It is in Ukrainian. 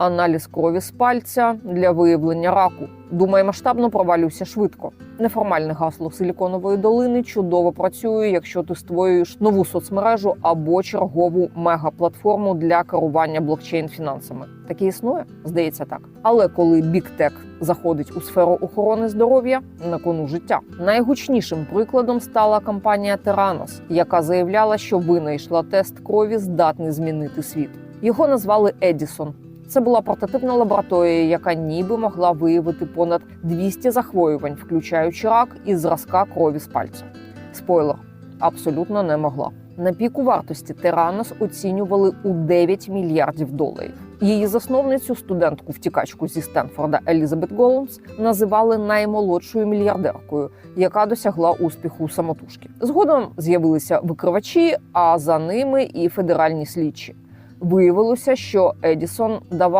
аналіз крові з пальця для виявлення раку. Думає, масштабно провалюйся швидко. Неформальне гасло Силіконової долини чудово працює, якщо ти створюєш нову соцмережу або чергову мегаплатформу для керування блокчейн-фінансами. Таке існує? Здається, так. Але коли біктек заходить у сферу охорони здоров'я, на кону життя. Найгучнішим прикладом стала компанія Terranos, яка заявляла, що винайшла тест крові, здатний змінити світ. Його назвали Едісон. Це була прототипна лабораторія, яка ніби могла виявити понад 200 захворювань, включаючи рак із зразка крові з пальця. Спойлер абсолютно не могла. На піку вартості Теранос оцінювали у 9 мільярдів доларів. Її засновницю, студентку втікачку зі Стенфорда Елізабет Голмс, називали наймолодшою мільярдеркою, яка досягла успіху самотужки. Згодом з'явилися викривачі, а за ними і федеральні слідчі. Виявилося, що Едісон давав